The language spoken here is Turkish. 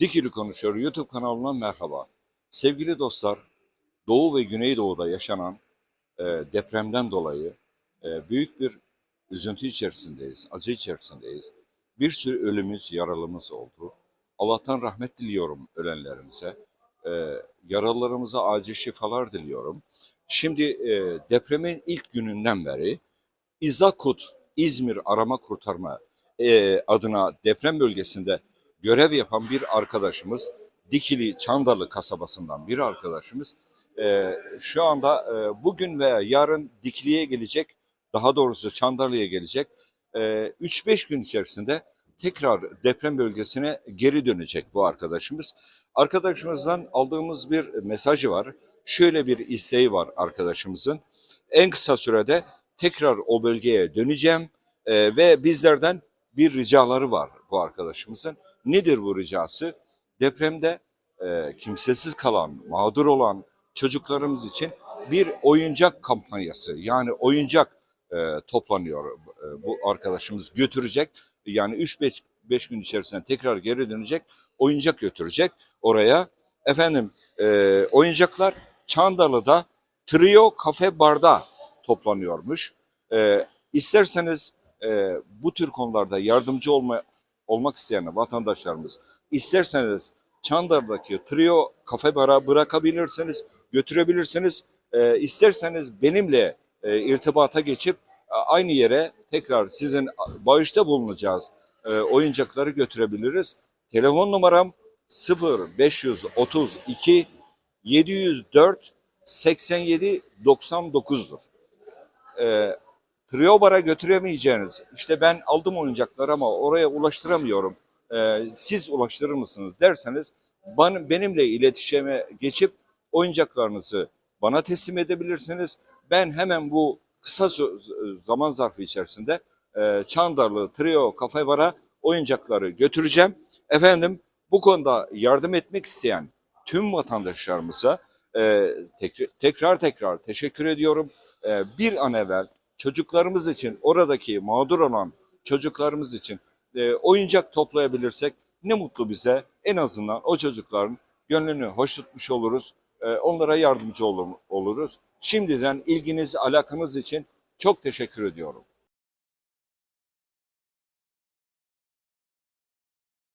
Dikili Konuşuyor YouTube kanalına merhaba. Sevgili dostlar, Doğu ve Güneydoğu'da yaşanan e, depremden dolayı e, büyük bir üzüntü içerisindeyiz, acı içerisindeyiz. Bir sürü ölümümüz, yaralımız oldu. Allah'tan rahmet diliyorum ölenlerimize. E, yaralılarımıza acil şifalar diliyorum. Şimdi e, depremin ilk gününden beri İzakut İzmir Arama Kurtarma e, adına deprem bölgesinde görev yapan bir arkadaşımız, Dikili Çandarlı kasabasından bir arkadaşımız e, şu anda e, bugün veya yarın Dikili'ye gelecek, daha doğrusu Çandarlı'ya gelecek. E, 3-5 gün içerisinde tekrar deprem bölgesine geri dönecek bu arkadaşımız. Arkadaşımızdan aldığımız bir mesajı var. Şöyle bir isteği var arkadaşımızın. En kısa sürede tekrar o bölgeye döneceğim e, ve bizlerden bir ricaları var bu arkadaşımızın. Nedir bu ricası? Depremde e, kimsesiz kalan, mağdur olan çocuklarımız için bir oyuncak kampanyası yani oyuncak e, toplanıyor e, bu arkadaşımız götürecek. Yani 3-5 gün içerisinde tekrar geri dönecek oyuncak götürecek oraya. Efendim e, oyuncaklar Çandarlı'da Trio Cafe Bar'da toplanıyormuş. E, isterseniz e, bu tür konularda yardımcı olma, olmak isteyen vatandaşlarımız isterseniz Çandar'daki Trio Cafe Bar'a bırakabilirsiniz, götürebilirsiniz. E, isterseniz benimle e, irtibata geçip e, aynı yere tekrar sizin bağışta bulunacağız e, oyuncakları götürebiliriz. Telefon numaram 0532 704 87 99'dur. E, Trio Bar'a götüremeyeceğiniz, işte ben aldım oyuncakları ama oraya ulaştıramıyorum, e, siz ulaştırır mısınız derseniz bana, benimle iletişime geçip oyuncaklarınızı bana teslim edebilirsiniz. Ben hemen bu kısa zaman zarfı içerisinde e, Çandarlı Trio Cafe Bar'a oyuncakları götüreceğim. Efendim bu konuda yardım etmek isteyen tüm vatandaşlarımıza e, tek- tekrar tekrar teşekkür ediyorum. E, bir an evvel çocuklarımız için oradaki mağdur olan çocuklarımız için e, oyuncak toplayabilirsek ne mutlu bize. En azından o çocukların gönlünü hoş tutmuş oluruz. E, onlara yardımcı olur, oluruz. Şimdiden ilginiz, alakanız için çok teşekkür ediyorum.